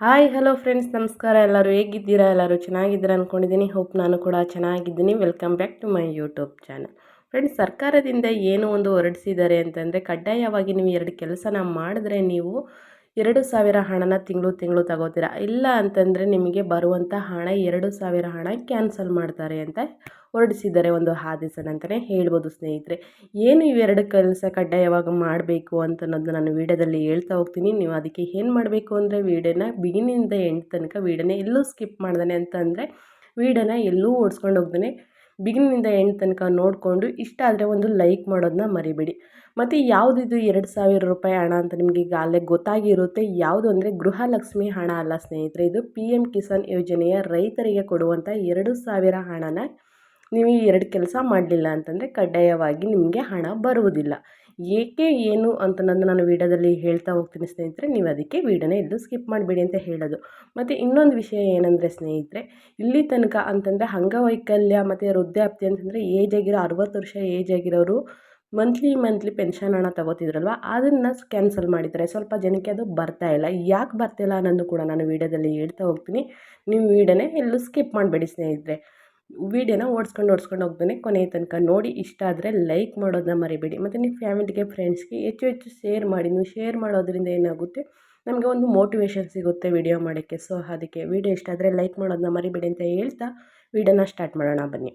Hi, hello friends, ನಮಸ್ಕಾರ. ಎಲ್ಲರೂ ಹೇಗಿದ್ದೀರಾ? ಎಲ್ಲರೂ ಚೆನ್ನಾಗಿದ್ದೀರಾ ಅಂದ್ಕೊಂಡಿದ್ದೀನಿ ಹೋಪ್ ನಾನು ಕೂಡ ಚೆನ್ನಾಗಿದ್ದೀನಿ. Welcome back to my YouTube channel. Friends, ಸರ್ಕಾರದಿಂದ ಏನು ಒಂದು ಹೊರಡಿಸಿದ್ದಾರೆ ಅಂತಂದರೆ, ಕಡ್ಡಾಯವಾಗಿ ನೀವು ಎರಡು ಕೆಲಸನ ಮಾಡಿದ್ರೆ ನೀವು ಎರಡು ಸಾವಿರ ಹಣನ ತಿಂಗಳು ತಿಂಗಳು ತಗೋತೀರಾ? ಇಲ್ಲ ಅಂತಂದರೆ ನಿಮಗೆ ಬರುವಂಥ ಹಣ ಎರಡು ಸಾವಿರ ಹಣ ಕ್ಯಾನ್ಸಲ್ ಮಾಡ್ತಾರೆ ಅಂತ ಹೊರಡಿಸಿದ್ದಾರೆ ಒಂದು ಆದೇಶನ ಅಂತಲೇ ಹೇಳ್ಬೋದು ಸ್ನೇಹಿತರೆ. ಏನು ಇವೆರಡು ಕೆಲಸ ಕಡ್ಡಾಯವಾಗಿ ಮಾಡಬೇಕು ಅಂತ ಅನ್ನೋದು ನಾನು ವೀಡಿಯೋದಲ್ಲಿ ಹೇಳ್ತಾ ಹೋಗ್ತೀನಿ. ನೀವು ಅದಕ್ಕೆ ಏನು ಮಾಡಬೇಕು ಅಂದರೆ ವೀಡಿಯೋನ ಬಿಗಿನಿಂದ ಎಂಡ್ ತನಕ ವೀಡಿಯೋನ ಎಲ್ಲೂ ಸ್ಕಿಪ್ ಮಾಡ್ದಾನೆ ಅಂತಂದರೆ ವೀಡಿಯೋನ ಎಲ್ಲೂ ಓಡಿಸ್ಕೊಂಡು ಹೋಗ್ದೇ ಬಿಗಿನಿಂದ ಎಂಡ್ ತನಕ ನೋಡಿಕೊಂಡು ಇಷ್ಟ ಆದರೆ ಒಂದು ಲೈಕ್ ಮಾಡೋದನ್ನ ಮರಿಬೇಡಿ. ಮತ್ತು ಯಾವುದಿದು ಎರಡು ಸಾವಿರ ರೂಪಾಯಿ ಹಣ ಅಂತ ನಿಮಗೆ ಈಗ ಅಲ್ಲೇ ಗೊತ್ತಾಗಿರುತ್ತೆ, ಯಾವುದು ಅಂದರೆ ಗೃಹಲಕ್ಷ್ಮಿ ಹಣ ಅಲ್ಲ ಸ್ನೇಹಿತರೆ, ಇದು ಪಿ ಎಂ ಕಿಸಾನ್ ಯೋಜನೆಯ ರೈತರಿಗೆ ಕೊಡುವಂಥ ಎರಡು ಸಾವಿರ ಹಣನ ನೀವು ಎರಡು ಕೆಲಸ ಮಾಡಲಿಲ್ಲ ಅಂತಂದರೆ ಕಡ್ಡಾಯವಾಗಿ ನಿಮಗೆ ಹಣ ಬರುವುದಿಲ್ಲ. ಏಕೆ ಏನು ಅಂತನ್ನೋದು ನಾನು ವೀಡಿಯೋದಲ್ಲಿ ಹೇಳ್ತಾ ಹೋಗ್ತೀನಿ ಸ್ನೇಹಿತರೆ, ನೀವು ಅದಕ್ಕೆ ವೀಡಿಯೋನ ಎಲ್ಲೂ ಸ್ಕಿಪ್ ಮಾಡಬೇಡಿ ಅಂತ ಹೇಳೋದು. ಮತ್ತು ಇನ್ನೊಂದು ವಿಷಯ ಏನಂದರೆ ಸ್ನೇಹಿತರೆ, ಇಲ್ಲಿ ತನಕ ಅಂತಂದರೆ ಅಂಗವೈಕಲ್ಯ ಮತ್ತು ವೃದ್ಧಾಪ್ತಿ ಅಂತಂದರೆ ಏಜ್ ಆಗಿರೋ ಅರುವತ್ತು ವರ್ಷ ಏಜ್ ಆಗಿರೋರು ಮಂತ್ಲಿ ಮಂತ್ಲಿ ಪೆನ್ಷನ್ ಹಣ ತಗೋತಿದ್ರಲ್ವ? ಅದನ್ನು ಕ್ಯಾನ್ಸಲ್ ಮಾಡಿದ್ದಾರೆ. ಸ್ವಲ್ಪ ಜನಕ್ಕೆ ಅದು ಬರ್ತಾ ಇಲ್ಲ. ಯಾಕೆ ಬರ್ತಿಲ್ಲ ಅನ್ನೋದು ಕೂಡ ನಾನು ವೀಡಿಯೋದಲ್ಲಿ ಹೇಳ್ತಾ ಹೋಗ್ತೀನಿ. ನೀವು ವೀಡಿಯೋನೇ ಎಲ್ಲೂ ಸ್ಕಿಪ್ ಮಾಡಬೇಡಿ ಸ್ನೇಹಿತರೆ. ವೀಡಿಯೋನ ಓಡಿಸ್ಕೊಂಡು ಓಡಿಸ್ಕೊಂಡು ಹೋಗ್ತಾನೆ ಕೊನೆಯ ತನಕ. ನೋಡಿ, ಇಷ್ಟ ಆದರೆ ಲೈಕ್ ಮಾಡೋದನ್ನ ಮರಿಬೇಡಿ. ಮತ್ತು ನಿಮ್ಮ ಫ್ಯಾಮಿಲಿಗೆ ಫ್ರೆಂಡ್ಸ್ಗೆ ಹೆಚ್ಚು ಹೆಚ್ಚು ಶೇರ್ ಮಾಡಿ. ನೀವು ಶೇರ್ ಮಾಡೋದ್ರಿಂದ ಏನಾಗುತ್ತೆ? ನಮಗೆ ಒಂದು ಮೋಟಿವೇಶನ್ ಸಿಗುತ್ತೆ ವಿಡಿಯೋ ಮಾಡೋಕ್ಕೆ. ಸೊ ಅದಕ್ಕೆ ವಿಡಿಯೋ ಇಷ್ಟ ಆದರೆ ಲೈಕ್ ಮಾಡೋದನ್ನ ಮರಿಬೇಡಿ ಅಂತ ಹೇಳ್ತಾ ವಿಡಿಯೋನ ಸ್ಟಾರ್ಟ್ ಮಾಡೋಣ. ಬನ್ನಿ.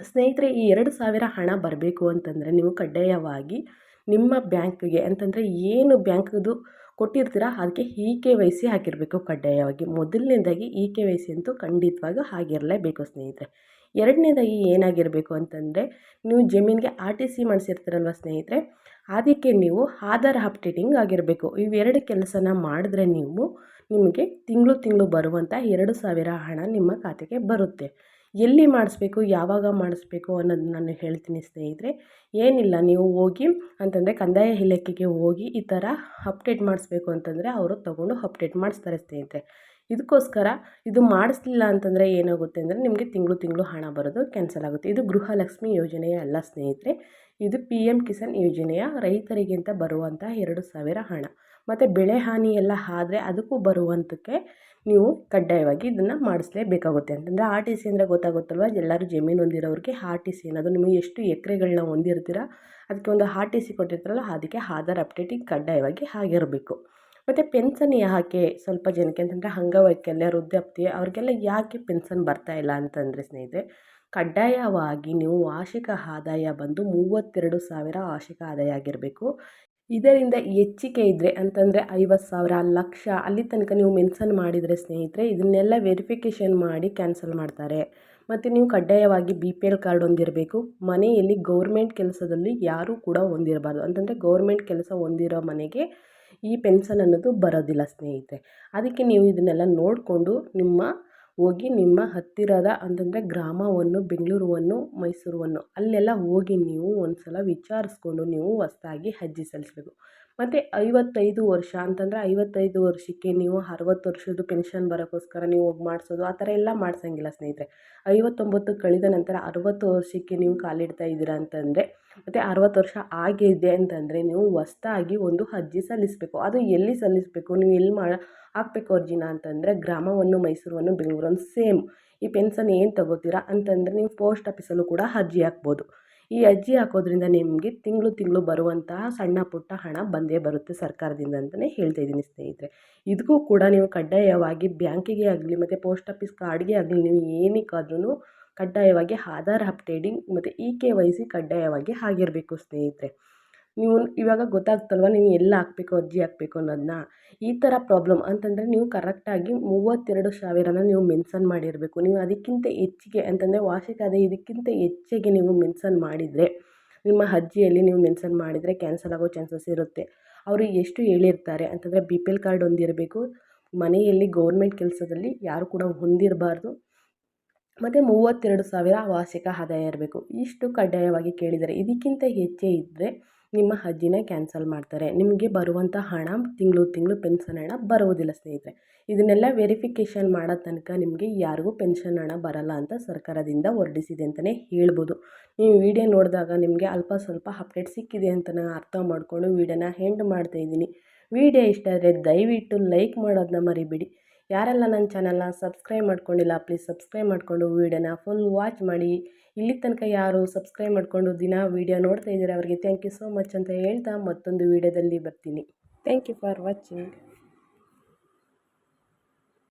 ಸ್ನೇಹಿತರೆ, ಈ ಎರಡು ಸಾವಿರ ಹಣ ಬರಬೇಕು ಅಂತಂದರೆ ನೀವು ಕಡ್ಡಾಯವಾಗಿ ನಿಮ್ಮ ಬ್ಯಾಂಕ್ಗೆ, ಅಂತಂದರೆ ಏನು ಬ್ಯಾಂಕ್ದು ಕೊಟ್ಟಿರ್ತೀರ, ಅದಕ್ಕೆ ಇ ಕೆ ವೈ ಸಿ ಹಾಕಿರಬೇಕು ಕಡ್ಡಾಯವಾಗಿ. ಮೊದಲನೇದಾಗಿ ಇ ಕೆ ವೈ ಸಿ ಅಂತೂ ಖಂಡಿತವಾಗೂ ಆಗಿರಲೇಬೇಕು ಸ್ನೇಹಿತರೆ. ಎರಡನೇದಾಗಿ ಏನಾಗಿರಬೇಕು ಅಂತಂದರೆ, ನೀವು ಜಮೀನಿಗೆ ಆರ್ ಟಿ ಸಿ ಮಾಡಿಸಿರ್ತೀರಲ್ವ, ಸ್ನೇಹಿತರೆ? ಅದಕ್ಕೆ ನೀವು ಆಧಾರ್ ಅಪ್ಡೇಟಿಂಗ್ ಆಗಿರಬೇಕು. ಇವೆರಡು ಕೆಲಸನ ಮಾಡಿದ್ರೆ ನೀವು ನಿಮಗೆ ತಿಂಗಳು ತಿಂಗಳು ಬರುವಂಥ ಎರಡು ಸಾವಿರ ಹಣ ನಿಮ್ಮ ಖಾತೆಗೆ ಬರುತ್ತೆ. ಎಲ್ಲಿ ಮಾಡಿಸ್ಬೇಕು, ಯಾವಾಗ ಮಾಡಿಸ್ಬೇಕು ಅನ್ನೋದು ನಾನು ಹೇಳ್ತೀನಿ ಸ್ನೇಹಿತರೆ. ಏನಿಲ್ಲ, ನೀವು ಹೋಗಿ ಅಂತಂದರೆ ಕಂದಾಯ ಇಲಾಖೆಗೆ ಹೋಗಿ ಈ ಥರ ಅಪ್ಡೇಟ್ ಮಾಡಿಸ್ಬೇಕು ಅಂತಂದರೆ ಅವರು ತಗೊಂಡು ಅಪ್ಡೇಟ್ ಮಾಡಿಸ್ತಾರೆ ಸ್ನೇಹಿತರೆ. ಇದಕ್ಕೋಸ್ಕರ ಇದು ಮಾಡಿಸ್ಲಿಲ್ಲ ಅಂತಂದರೆ ಏನಾಗುತ್ತೆ ಅಂದರೆ ನಿಮಗೆ ತಿಂಗಳು ತಿಂಗಳು ಹಣ ಬರೋದು ಕ್ಯಾನ್ಸಲ್ ಆಗುತ್ತೆ. ಇದು ಗೃಹಲಕ್ಷ್ಮಿ ಯೋಜನೆಯ ಅಲ್ಲ ಸ್ನೇಹಿತರೆ. ಇದು ಪಿ ಎಂ ಕಿಸಾನ್ ಯೋಜನೆಯ ರೈತರಿಗೆ ಅಂತ ಬರುವಂಥ ಎರಡು ಸಾವಿರ ಹಣ. ಮತ್ತು ಬೆಳೆ ಹಾನಿ ಎಲ್ಲ ಆದರೆ ಅದಕ್ಕೂ ಬರುವಂತಕ್ಕೆ ನೀವು ಕಡ್ಡಾಯವಾಗಿ ಇದನ್ನು ಮಾಡಿಸ್ಲೇಬೇಕಾಗುತ್ತೆ. ಅಂತಂದರೆ ಆರ್ ಟಿ ಸಿ ಅಂದರೆ ಗೊತ್ತಾಗುತ್ತಲ್ವ? ಎಲ್ಲರೂ ಜಮೀನು ಹೊಂದಿರೋರಿಗೆ ಆರ್ ಟಿ ಸಿ ಅನ್ನೋದು ನಿಮಗೆ ಎಷ್ಟು ಎಕರೆಗಳನ್ನ ಹೊಂದಿರ್ತೀರ? ಅದಕ್ಕೆ ಒಂದು ಆರ್ ಟಿ ಸಿ ಕೊಟ್ಟಿರ್ತಾರಲ್ಲ, ಅದಕ್ಕೆ ಆಧಾರ್ ಅಪ್ಡೇಟಿಂಗ್ ಕಡ್ಡಾಯವಾಗಿ ಆಗಿರಬೇಕು. ಮತ್ತು ಪೆನ್ಷನ್ ಯಾಕೆ ಸ್ವಲ್ಪ ಜನಕ್ಕೆ ಅಂತಂದರೆ ಅಂಗವೈಕಲ್ಯ ವೃದ್ಧಾಪ್ತಿ ಅವ್ರಿಗೆಲ್ಲ ಯಾಕೆ ಪೆನ್ಷನ್ ಬರ್ತಾ ಇಲ್ಲ ಅಂತಂದರೆ ಸ್ನೇಹಿತರೆ, ಕಡ್ಡಾಯವಾಗಿ ನೀವು ವಾರ್ಷಿಕ ಆದಾಯ ಬಂದು ಮೂವತ್ತೆರಡು ಸಾವಿರ ವಾರ್ಷಿಕ ಆದಾಯ ಆಗಿರಬೇಕು. ಇದರಿಂದ ಹೆಚ್ಚಿಕೆ ಇದ್ದರೆ ಅಂತಂದರೆ ಐವತ್ತು ಸಾವಿರ, ಲಕ್ಷ, ಅಲ್ಲಿ ತನಕ ನೀವು ಮೆನ್ಸನ್ ಮಾಡಿದರೆ ಸ್ನೇಹಿತರೆ ಇದನ್ನೆಲ್ಲ ವೆರಿಫಿಕೇಷನ್ ಮಾಡಿ ಕ್ಯಾನ್ಸಲ್ ಮಾಡ್ತಾರೆ. ಮತ್ತು ನೀವು ಕಡ್ಡಾಯವಾಗಿ ಬಿ ಪಿ ಎಲ್ ಕಾರ್ಡ್ ಹೊಂದಿರಬೇಕು. ಮನೆಯಲ್ಲಿ ಗೌರ್ಮೆಂಟ್ ಕೆಲಸದಲ್ಲಿ ಯಾರೂ ಕೂಡ ಹೊಂದಿರಬಾರ್ದು. ಅಂತಂದರೆ ಗೌರ್ಮೆಂಟ್ ಕೆಲಸ ಹೊಂದಿರೋ ಮನೆಗೆ ಈ ಪೆನ್ಷನ್ ಅನ್ನೋದು ಬರೋದಿಲ್ಲ ಸ್ನೇಹಿತರೆ. ಅದಕ್ಕೆ ನೀವು ಇದನ್ನೆಲ್ಲ ನೋಡಿಕೊಂಡು ನಿಮ್ಮ ಹೋಗಿ ನಿಮ್ಮ ಹತ್ತಿರದ ಅಂತಂದರೆ ಗ್ರಾಮವನ್ನು, ಬೆಂಗಳೂರುವನ್ನು, ಮೈಸೂರುವನ್ನು ಅಲ್ಲೆಲ್ಲ ಹೋಗಿ ನೀವು ಒಂದು ಸಲ ವಿಚಾರಿಸ್ಕೊಂಡು ನೀವು ಹೊಸ್ದಾಗಿ ಅರ್ಜಿ ಸಲ್ಲಿಸ್ಬೇಕು. ಮತ್ತು ಐವತ್ತೈದು ವರ್ಷ ಅಂತಂದರೆ ಐವತ್ತೈದು ವರ್ಷಕ್ಕೆ ನೀವು ಅರವತ್ತು ವರ್ಷದ್ದು ಪೆನ್ಷನ್ ಬರೋಕ್ಕೋಸ್ಕರ ನೀವು ಹೋಗಿ ಮಾಡಿಸೋದು, ಆ ಥರ ಎಲ್ಲ ಮಾಡ್ಸೋಂಗಿಲ್ಲ ಸ್ನೇಹಿತರೆ. ಐವತ್ತೊಂಬತ್ತು ಕಳೆದ ನಂತರ ಅರವತ್ತು ವರ್ಷಕ್ಕೆ ನೀವು ಕಾಲಿಡ್ತಾ ಇದ್ದೀರಾ ಅಂತಂದರೆ, ಮತ್ತು ಅರವತ್ತು ವರ್ಷ ಆಗಿದೆ ಅಂತಂದರೆ ನೀವು ಹೊಸ್ದಾಗಿ ಒಂದು ಅರ್ಜಿ ಸಲ್ಲಿಸಬೇಕು. ಅದು ಎಲ್ಲಿ ಸಲ್ಲಿಸಬೇಕು? ನೀವು ಎಲ್ಲಿ ಮಾಡಿ ಹಾಕಬೇಕು ಅರ್ಜಿನ ಅಂತಂದರೆ ಗ್ರಾಮವನ್ನು, ಮೈಸೂರನ್ನು, ಬೆಂಗಳೂರನ್ನು ಸೇಮ್. ಈ ಪೆನ್ಷನ್ ಏನು ತಗೋತೀರಾ ಅಂತಂದರೆ ನೀವು ಪೋಸ್ಟ್ ಆಫೀಸಲ್ಲೂ ಕೂಡ ಅರ್ಜಿ ಹಾಕ್ಬೋದು. ಈ ಅರ್ಜಿ ಹಾಕೋದ್ರಿಂದ ನಿಮಗೆ ತಿಂಗಳು ತಿಂಗಳು ಬರುವಂತಹ ಸಣ್ಣ ಪುಟ್ಟ ಹಣ ಬಂದೇ ಬರುತ್ತೆ ಸರ್ಕಾರದಿಂದ ಅಂತಲೇ ಹೇಳ್ತಾ ಇದ್ದೀನಿ ಸ್ನೇಹಿತರೆ. ಇದಕ್ಕೂ ಕೂಡ ನೀವು ಕಡ್ಡಾಯವಾಗಿ ಬ್ಯಾಂಕಿಗೆ ಆಗಲಿ ಮತ್ತು ಪೋಸ್ಟ್ ಆಫೀಸ್ ಕಾರ್ಡ್ಗೆ ಆಗಲಿ ನೀವು ಏನಕ್ಕಾದ್ರೂ ಕಡ್ಡಾಯವಾಗಿ ಆಧಾರ್ ಅಪ್ಡೇಟಿಂಗ್ ಮತ್ತು ಇ ಕೆ ವೈ ಸಿ ಕಡ್ಡಾಯವಾಗಿ ಆಗಿರಬೇಕು ಸ್ನೇಹಿತರೆ. ನೀವು ಇವಾಗ ಗೊತ್ತಾಗ್ತಲ್ವ ನೀವು ಎಲ್ಲ ಹಾಕ್ಬೇಕು ಅರ್ಜಿ ಹಾಕ್ಬೇಕು ಅನ್ನೋದನ್ನ ಈ ಥರ ಪ್ರಾಬ್ಲಮ್ ಅಂತಂದರೆ ನೀವು ಕರೆಕ್ಟಾಗಿ ಮೂವತ್ತೆರಡು ಸಾವಿರನ ನೀವು ಮೆನ್ಷನ್ ಮಾಡಿರಬೇಕು. ನೀವು ಅದಕ್ಕಿಂತ ಹೆಚ್ಚಿಗೆ ಅಂತಂದರೆ ವಾರ್ಷಿಕ ಆದಾಯ ಇದಕ್ಕಿಂತ ಹೆಚ್ಚಿಗೆ ನೀವು ಮೆನ್ಷನ್ ಮಾಡಿದರೆ, ನಿಮ್ಮ ಅರ್ಜಿಯಲ್ಲಿ ನೀವು ಮೆನ್ಷನ್ ಮಾಡಿದರೆ ಕ್ಯಾನ್ಸಲ್ ಆಗೋ ಚಾನ್ಸಸ್ ಇರುತ್ತೆ. ಅವರು ಎಷ್ಟು ಹೇಳಿರ್ತಾರೆ ಅಂತಂದರೆ ಬಿ ಪಿ ಎಲ್ ಕಾರ್ಡ್ ಹೊಂದಿರಬೇಕು ಮನೆಯಲ್ಲಿ ಗೌರ್ಮೆಂಟ್ ಕೆಲಸದಲ್ಲಿ ಯಾರು ಕೂಡ ಹೊಂದಿರಬಾರ್ದು. ಮತ್ತು ಮೂವತ್ತೆರಡು ಸಾವಿರ ವಾರ್ಷಿಕ ಆದಾಯ ಇರಬೇಕು. ಇಷ್ಟು ಕಡ್ಡಾಯವಾಗಿ ಕೇಳಿದ್ದಾರೆ ಇದಕ್ಕಿಂತ ಹೆಚ್ಚೇ ಇದ್ದರೆ ನಿಮ್ಮ ಅರ್ಜಿನ ಕ್ಯಾನ್ಸಲ್ ಮಾಡ್ತಾರೆ. ನಿಮಗೆ ಬರುವಂಥ ಹಣ ತಿಂಗಳು ತಿಂಗಳು ಪೆನ್ಷನ್ ಹಣ ಬರುವುದಿಲ್ಲ ಸ್ನೇಹಿತರೆ. ಇದನ್ನೆಲ್ಲ ವೆರಿಫಿಕೇಷನ್ ಮಾಡೋ ತನಕ ನಿಮಗೆ ಯಾರಿಗೂ ಪೆನ್ಷನ್ ಹಣ ಬರಲ್ಲ ಅಂತ ಸರ್ಕಾರದಿಂದ ಹೊರಡಿಸಿದೆ ಅಂತಲೇ ಹೇಳ್ಬೋದು. ನೀವು ವಿಡಿಯೋ ನೋಡಿದಾಗ ನಿಮಗೆ ಅಲ್ಪ ಸ್ವಲ್ಪ ಅಪ್ಡೇಟ್ ಸಿಕ್ಕಿದೆ ಅಂತ ನಾನು ಅರ್ಥ ಮಾಡಿಕೊಂಡು ವೀಡಿಯೋನ ಹೆಂಡ್ ಮಾಡ್ತಾಯಿದ್ದೀನಿ ವಿಡಿಯೋ ಇಷ್ಟ ಆದರೆ ದಯವಿಟ್ಟು ಲೈಕ್ ಮಾಡೋದನ್ನ ಮರಿಬೇಡಿ. ಯಾರೆಲ್ಲ ನನ್ನ ಚಾನಲ್ನ ಸಬ್ಸ್ಕ್ರೈಬ್ ಮಾಡ್ಕೊಂಡಿಲ್ಲ, ಪ್ಲೀಸ್ ಸಬ್ಸ್ಕ್ರೈಬ್ ಮಾಡಿಕೊಂಡು ವೀಡಿಯೋನ ಫುಲ್ ವಾಚ್ ಮಾಡಿ. ಇಲ್ಲಿ ತನಕ ಯಾರು ಸಬ್ಸ್ಕ್ರೈಬ್ ಮಾಡಿಕೊಂಡು ದಿನ ವೀಡಿಯೋ ನೋಡ್ತಾ ಇದ್ದೀರಾ, ಅವರಿಗೆ ಥ್ಯಾಂಕ್ ಯು ಸೋ ಮಚ್ ಅಂತ ಹೇಳ್ತಾ ಮತ್ತೊಂದು ವೀಡಿಯೋದಲ್ಲಿ ಬರ್ತೀನಿ. Thank you for watching